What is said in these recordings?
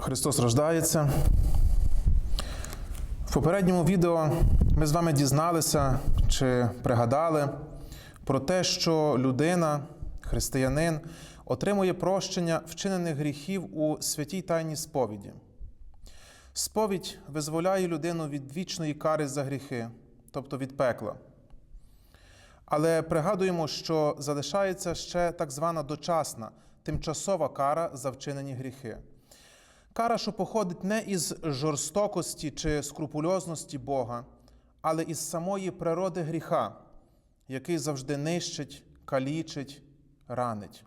Христос рождається. В попередньому відео ми з вами дізналися чи пригадали про те, що людина, християнин, отримує прощення вчинених гріхів у святій тайній сповіді. Сповідь визволяє людину від вічної кари за гріхи, тобто від пекла. Але пригадуємо, що залишається ще так звана дочасна, тимчасова кара за вчинені гріхи. Кара, що походить не із жорстокості чи скрупульозності Бога, але із самої природи гріха, який завжди нищить, калічить, ранить.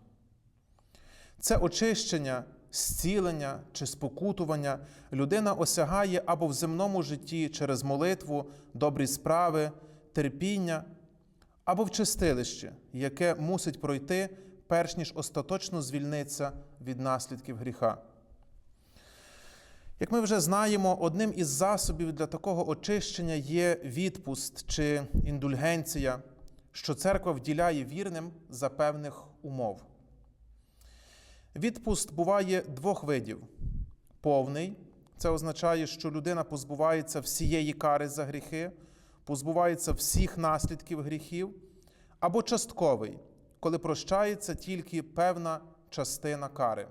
Це очищення, зцілення чи спокутування людина осягає або в земному житті через молитву, добрі справи, терпіння, або в чистилищі, яке мусить пройти, перш ніж остаточно звільниться від наслідків гріха. Як ми вже знаємо, одним із засобів для такого очищення є відпуст чи індульгенція, що церква вділяє вірним за певних умов. Відпуст буває двох видів: повний це означає, що людина позбувається всієї кари за гріхи, позбувається всіх наслідків гріхів, або частковий, коли прощається тільки певна частина кари.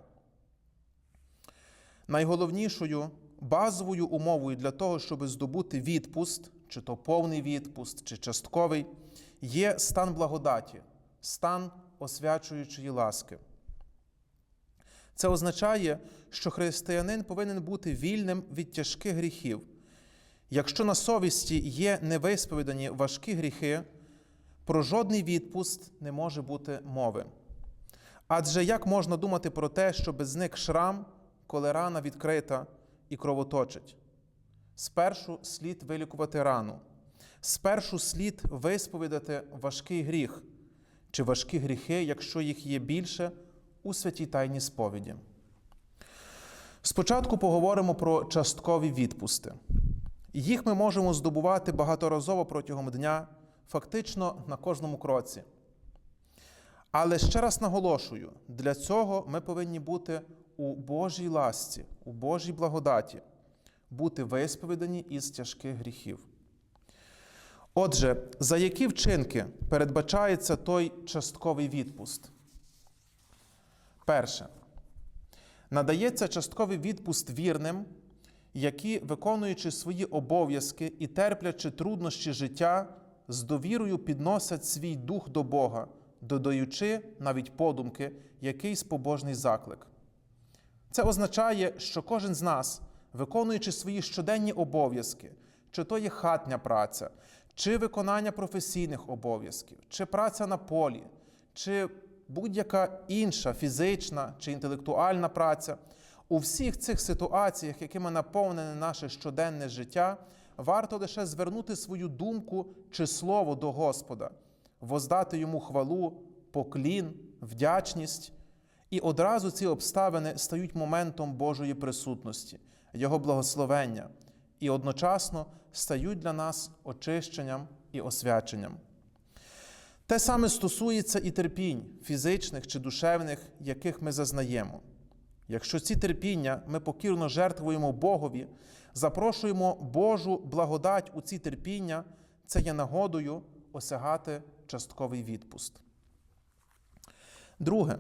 Найголовнішою базовою умовою для того, щоб здобути відпуст, чи то повний відпуст, чи частковий, є стан благодаті, стан освячуючої ласки. Це означає, що християнин повинен бути вільним від тяжких гріхів. Якщо на совісті є невисповідані важкі гріхи, про жодний відпуст не може бути мови. Адже як можна думати про те, щоб зник шрам, коли рана відкрита і кровоточить? Спершу слід вилікувати рану, спершу слід висповідати важкий гріх чи важкі гріхи, якщо їх є більше, у святій тайній сповіді. Спочатку поговоримо про часткові відпусти. Їх ми можемо здобувати багаторазово протягом дня, фактично на кожному кроці. Але ще раз наголошую: для цього ми повинні бути у Божій ласці, у Божій благодаті, бути висповідані із тяжких гріхів. Отже, за які вчинки передбачається той частковий відпуст? Перше. Надається частковий відпуст вірним, які, виконуючи свої обов'язки і терплячи труднощі життя, з довірою підносять свій дух до Бога, додаючи навіть подумки якийсь побожний заклик. Це означає, що кожен з нас, виконуючи свої щоденні обов'язки, чи то є хатня праця, чи виконання професійних обов'язків, чи праця на полі, чи будь-яка інша фізична чи інтелектуальна праця, у всіх цих ситуаціях, якими наповнене наше щоденне життя, варто лише звернути свою думку чи слово до Господа, воздати йому хвалу, поклін, вдячність. І одразу ці обставини стають моментом Божої присутності, Його благословення, і одночасно стають для нас очищенням і освяченням. Те саме стосується і терпінь, фізичних чи душевних, яких ми зазнаємо. Якщо ці терпіння ми покірно жертвуємо Богові, запрошуємо Божу благодать у ці терпіння, це є нагодою осягати частковий відпуст. Друге,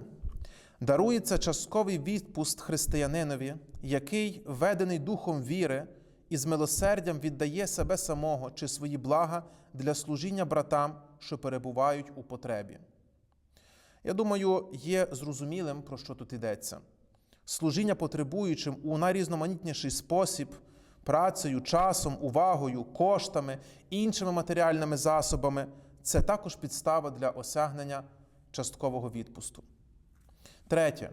дарується частковий відпуст християнинові, який, ведений духом віри і з милосердям віддає себе самого чи свої блага для служіння братам, що перебувають у потребі. Я думаю, є зрозумілим, про що тут йдеться. Служіння потребуючим у найрізноманітніший спосіб, працею, часом, увагою, коштами, іншими матеріальними засобами це також підстава для осягнення часткового відпусту. Третє.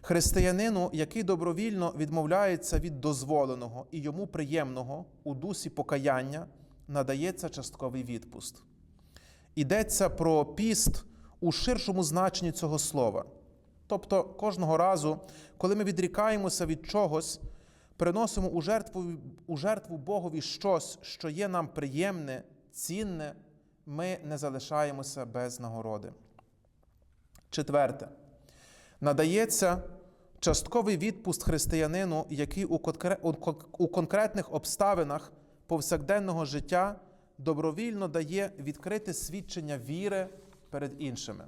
Християнину, який добровільно відмовляється від дозволеного і йому приємного у дусі покаяння, надається частковий відпуст. Йдеться про піст у ширшому значенні цього слова. Тобто кожного разу, коли ми відрікаємося від чогось, приносимо у жертву, у жертву Богові щось, що є нам приємне, цінне, ми не залишаємося без нагороди. Четверте. Надається частковий відпуст християнину, який у конкре- у кон- у конкретних обставинах повсякденного життя добровільно дає відкрите свідчення віри перед іншими.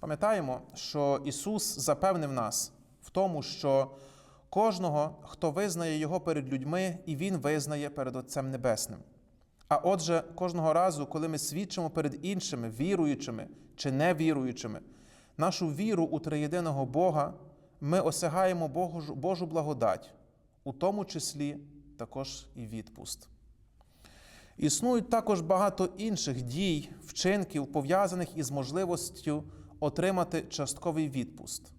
Пам'ятаємо, що Ісус запевнив нас в тому, що кожного, хто визнає Його перед людьми, і Він визнає перед Отцем Небесним. А отже, кожного разу, коли ми свідчимо перед іншими, віруючими чи невіруючими, нашу віру у триєдиного Бога, ми осягаємо Божу, благодать, у тому числі також і відпуст. Існують також багато інших дій, вчинків, пов'язаних із можливістю отримати частковий відпуст.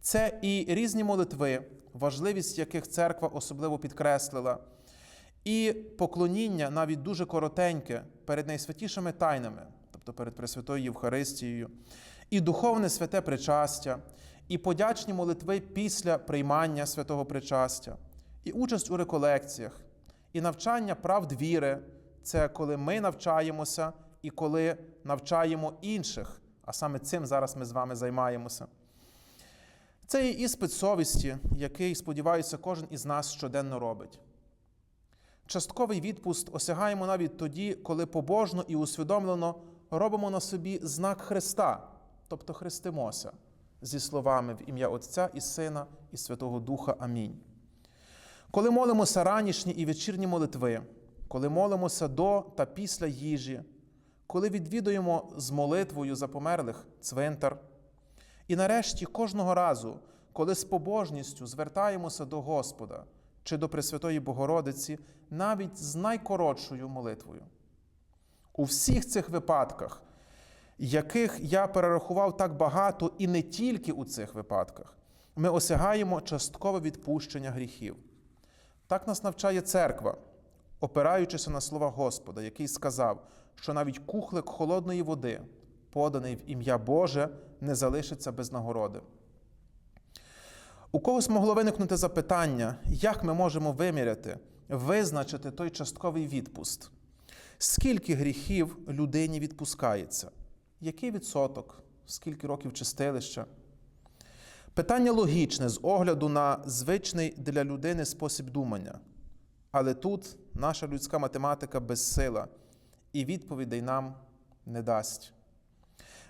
Це і різні молитви, важливість яких церква особливо підкреслила, і поклоніння навіть дуже коротеньке перед найсвятішими тайнами, тобто перед Пресвятою Євхаристією, і духовне святе причастя, і подячні молитви після приймання святого причастя, і участь у реколекціях, і навчання правд віри це коли ми навчаємося і коли навчаємо інших, а саме цим зараз ми з вами займаємося. Це є іспит совісті, який, сподіваюся, кожен із нас щоденно робить. Частковий відпуст осягаємо навіть тоді, коли побожно і усвідомлено робимо на собі знак Христа, тобто хрестимося, зі словами в ім'я Отця і Сина і Святого Духа. Амінь. Коли молимося ранішні і вечірні молитви, коли молимося до та після їжі, коли відвідуємо з молитвою за померлих цвинтар, і нарешті кожного разу, коли з побожністю звертаємося до Господа чи до Пресвятої Богородиці, навіть з найкоротшою молитвою. У всіх цих випадках, яких я перерахував так багато, і не тільки у цих випадках, ми осягаємо часткове відпущення гріхів. Так нас навчає церква, опираючися на слова Господа, який сказав, що навіть кухлик холодної води, поданий в ім'я Боже, не залишиться без нагороди. У когось могло виникнути запитання, як ми можемо виміряти, визначити той частковий відпуст, скільки гріхів людині відпускається, який відсоток, скільки років чистилища. Питання логічне з огляду на звичний для людини спосіб думання. Але тут наша людська математика безсила і відповідей нам не дасть.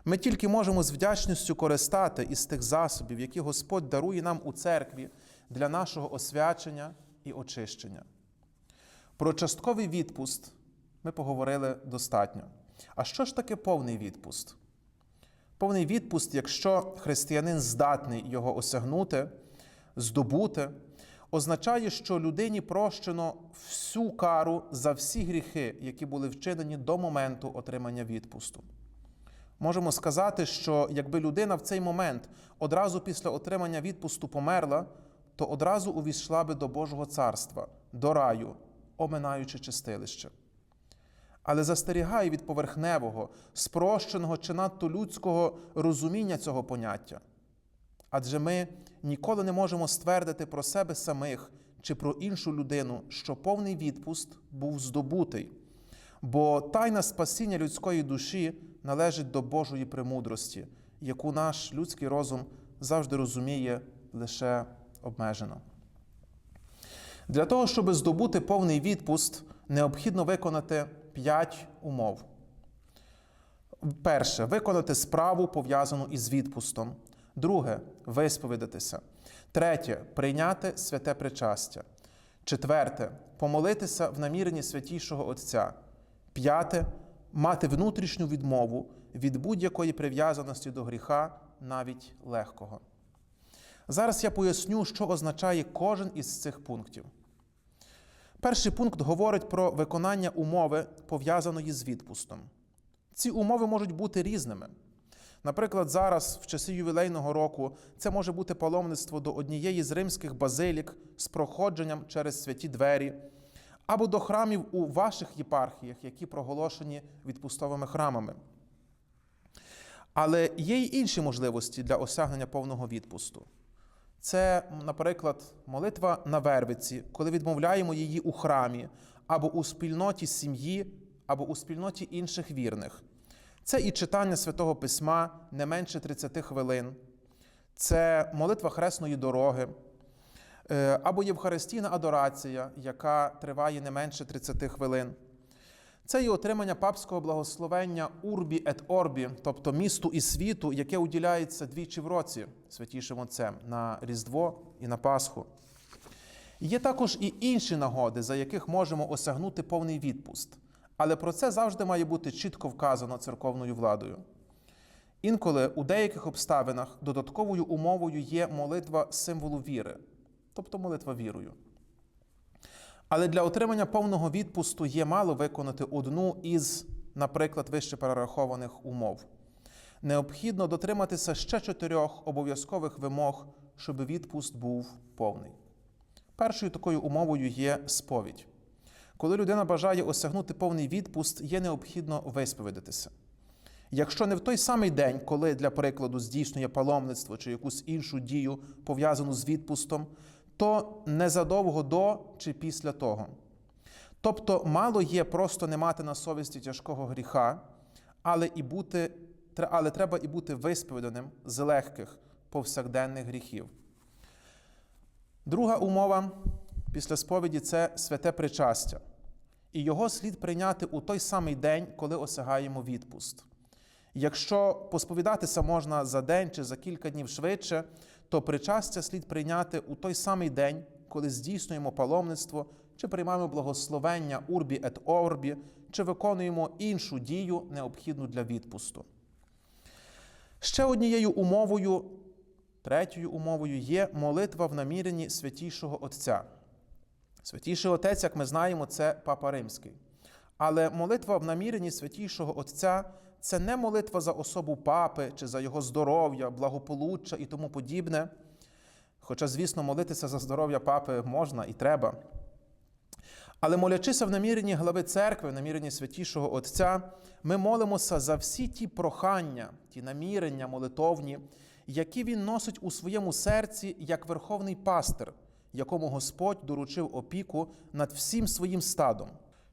Ми тільки можемо з вдячністю користати із тих засобів, які Господь дарує нам у церкві для нашого освячення і очищення. Про частковий відпуст ми поговорили достатньо. А що ж таке повний відпуст? Повний відпуст, якщо християнин здатний його осягнути, здобути, означає, що людині прощено всю кару за всі гріхи, які були вчинені до моменту отримання відпусту. Можемо сказати, що якби людина в цей момент одразу після отримання відпусту померла, то одразу увійшла би до Божого царства, до раю, оминаючи чистилище. Але застерігає від поверхневого, спрощеного чи надто людського розуміння цього поняття. Адже ми ніколи не можемо ствердити про себе самих чи про іншу людину, що повний відпуст був здобутий, бо тайна спасіння людської душі належить до Божої премудрості, яку наш людський розум завжди розуміє лише обмежено. Для того, щоб здобути повний відпуст, необхідно виконати п'ять умов. Перше виконати справу, пов'язану із відпустом. Друге висповідатися. Третє прийняти святе причастя. Четверте помолитися в наміренні святішого Отця. П'яте мати внутрішню відмову від будь-якої прив'язаності до гріха, навіть легкого. Зараз я поясню, що означає кожен із цих пунктів. Перший пункт говорить про виконання умови, пов'язаної з відпустом. Ці умови можуть бути різними. Наприклад, зараз, в часи ювілейного року, це може бути паломництво до однієї з римських базилік з проходженням через святі двері, або до храмів у ваших єпархіях, які проголошені відпустовими храмами. Але є й інші можливості для осягнення повного відпусту. Це, наприклад, молитва на Вервиці, коли відмовляємо її у храмі, або у спільноті сім'ї, або у спільноті інших вірних. Це і читання святого письма не менше 30 хвилин. це молитва хресної дороги, е, або Євхаристійна адорація, яка триває не менше 30 хвилин. Це є отримання папського благословення Урбі ет Орбі, тобто місту і світу, яке уділяється двічі в році святішим Отцем на Різдво і на Пасху. Є також і інші нагоди, за яких можемо осягнути повний відпуст, але про це завжди має бути чітко вказано церковною владою. Інколи у деяких обставинах додатковою умовою є молитва символу віри, тобто молитва вірою. Але для отримання повного відпусту є мало виконати одну із, наприклад, вище перерахованих умов. Необхідно дотриматися ще чотирьох обов'язкових вимог, щоб відпуст був повний. Першою такою умовою є сповідь. Коли людина бажає осягнути повний відпуст, є необхідно висповідатися. Якщо не в той самий день, коли для прикладу здійснює паломництво чи якусь іншу дію, пов'язану з відпустом, то незадовго до чи після того. Тобто, мало є просто не мати на совісті тяжкого гріха, але, і бути, але треба і бути висповіданим з легких повсякденних гріхів. Друга умова після сповіді це святе причастя. І його слід прийняти у той самий день, коли осягаємо відпуст. Якщо посповідатися можна за день чи за кілька днів швидше, то причастя слід прийняти у той самий день, коли здійснюємо паломництво, чи приймаємо благословення урбі ет орбі, чи виконуємо іншу дію, необхідну для відпусту. Ще однією умовою, третьою умовою є молитва в наміренні святішого Отця. Святіший Отець, як ми знаємо, це Папа Римський. Але молитва в наміренні святішого Отця це не молитва за особу папи чи за його здоров'я, благополуччя і тому подібне. Хоча, звісно, молитися за здоров'я папи можна і треба. Але молячися в наміренні глави церкви, в наміренні святішого Отця, ми молимося за всі ті прохання, ті намірення молитовні, які він носить у своєму серці як верховний пастир, якому Господь доручив опіку над всім своїм стадом.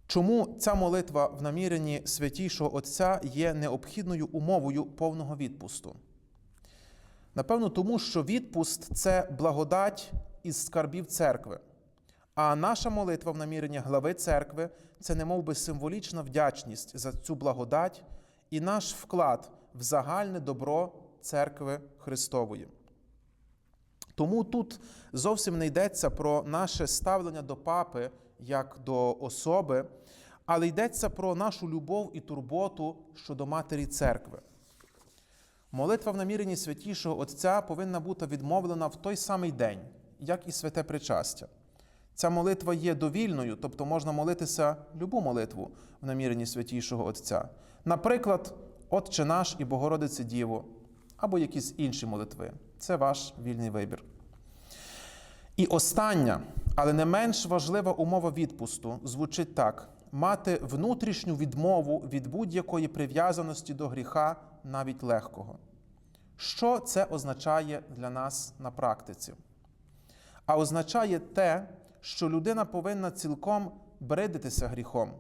Чому ця молитва в наміренні святішого Отця є необхідною умовою повного відпусту? Напевно, тому що відпуст це благодать із скарбів церкви. А наша молитва в наміренні глави церкви це немов би символічна вдячність за цю благодать і наш вклад в загальне добро церкви Христової. Тому тут зовсім не йдеться про наше ставлення до папи як до особи, але йдеться про нашу любов і турботу щодо Матері церкви. Молитва в наміренні святішого Отця повинна бути відмовлена в той самий день, як і святе причастя. Ця молитва є довільною, тобто можна молитися любу молитву в наміренні святішого Отця. Наприклад, Отче наш і Богородице Діво, або якісь інші молитви. Це ваш вільний вибір. І остання, але не менш важлива умова відпусту звучить так: мати внутрішню відмову від будь-якої прив'язаності до гріха, навіть легкого. Що це означає для нас на практиці? А означає те, що людина повинна цілком бридитися гріхом,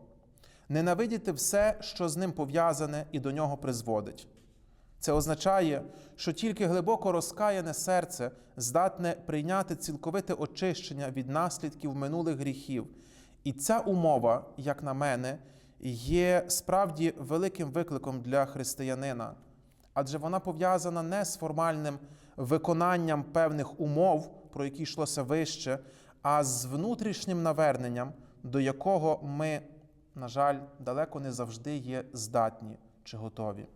ненавидіти все, що з ним пов'язане і до нього призводить. Це означає, що тільки глибоко розкаяне серце здатне прийняти цілковите очищення від наслідків минулих гріхів. І ця умова, як на мене, є справді великим викликом для християнина, адже вона пов'язана не з формальним виконанням певних умов, про які йшлося вище, а з внутрішнім наверненням, до якого ми, на жаль, далеко не завжди є здатні чи готові.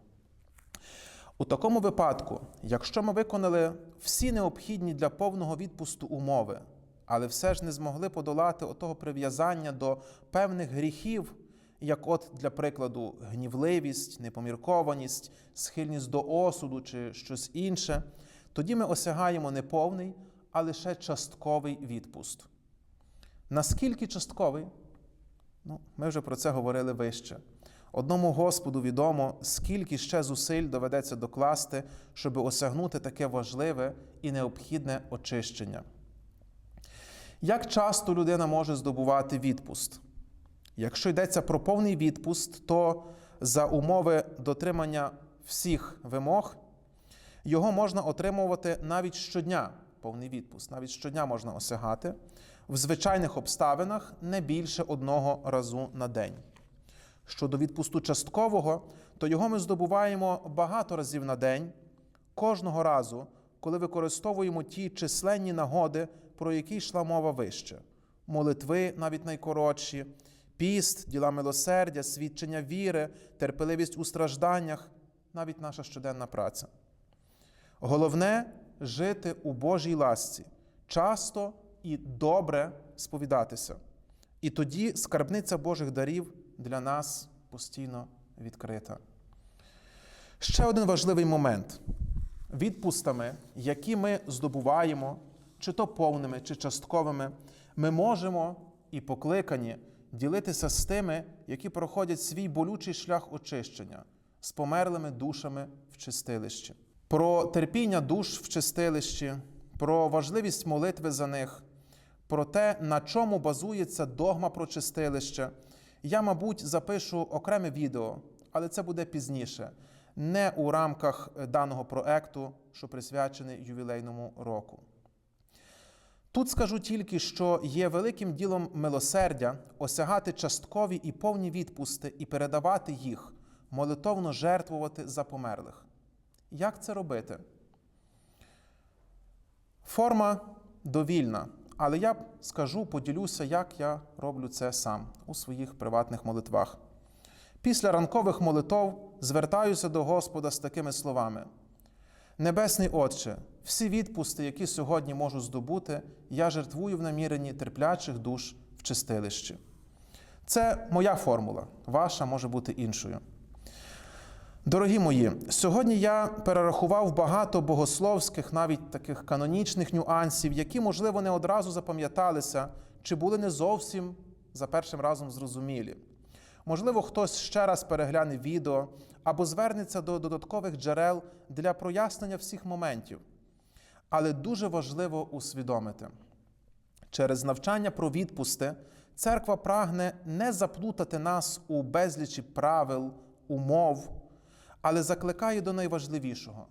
У такому випадку, якщо ми виконали всі необхідні для повного відпусту умови, але все ж не змогли подолати отого прив'язання до певних гріхів, як от, для прикладу, гнівливість, непоміркованість, схильність до осуду чи щось інше, тоді ми осягаємо не повний, а лише частковий відпуст. Наскільки частковий? Ну, Ми вже про це говорили вище. Одному Господу відомо, скільки ще зусиль доведеться докласти, щоб осягнути таке важливе і необхідне очищення. Як часто людина може здобувати відпуст? Якщо йдеться про повний відпуст, то за умови дотримання всіх вимог Його можна отримувати навіть щодня, повний відпуск, навіть щодня можна осягати, в звичайних обставинах не більше одного разу на день. Щодо відпусту часткового, то його ми здобуваємо багато разів на день, кожного разу, коли використовуємо ті численні нагоди, про які йшла мова вище: молитви, навіть найкоротші, піст, діла милосердя, свідчення віри, терпеливість у стражданнях, навіть наша щоденна праця. Головне жити у Божій ласці, часто і добре сповідатися. І тоді скарбниця Божих дарів для нас постійно відкрита. Ще один важливий момент. Відпустами, які ми здобуваємо, чи то повними, чи частковими, ми можемо і покликані ділитися з тими, які проходять свій болючий шлях очищення з померлими душами в чистилищі. Про терпіння душ в чистилищі, про важливість молитви за них, про те, на чому базується догма про чистилище, я, мабуть, запишу окреме відео, але це буде пізніше, не у рамках даного проекту, що присвячений ювілейному року. Тут скажу тільки, що є великим ділом милосердя осягати часткові і повні відпусти і передавати їх, молитовно жертвувати за померлих. Як це робити? Форма довільна, але я скажу, поділюся, як я роблю це сам у своїх приватних молитвах. Після ранкових молитов звертаюся до Господа з такими словами: Небесний Отче, всі відпусти, які сьогодні можу здобути, я жертвую в наміренні терплячих душ в чистилищі. Це моя формула, ваша може бути іншою. Дорогі мої, сьогодні я перерахував багато богословських, навіть таких канонічних нюансів, які, можливо, не одразу запам'яталися чи були не зовсім за першим разом зрозумілі. Можливо, хтось ще раз перегляне відео або звернеться до додаткових джерел для прояснення всіх моментів. Але дуже важливо усвідомити, через навчання про відпусти церква прагне не заплутати нас у безлічі правил, умов, але закликає до найважливішого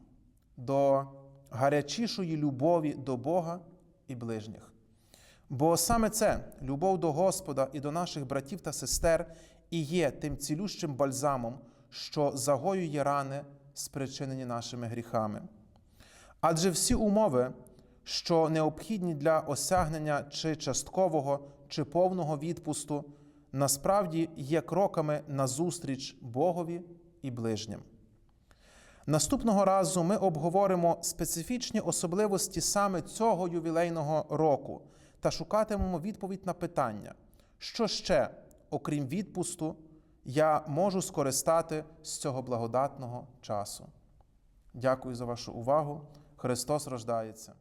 до гарячішої любові до Бога і ближніх. Бо саме це любов до Господа і до наших братів та сестер і є тим цілющим бальзамом, що загоює рани, спричинені нашими гріхами. Адже всі умови, що необхідні для осягнення чи часткового, чи повного відпусту, насправді є кроками назустріч Богові і ближнім. Наступного разу ми обговоримо специфічні особливості саме цього ювілейного року та шукатимемо відповідь на питання, що ще, окрім відпусту, я можу скористати з цього благодатного часу. Дякую за вашу увагу. Христос рождається.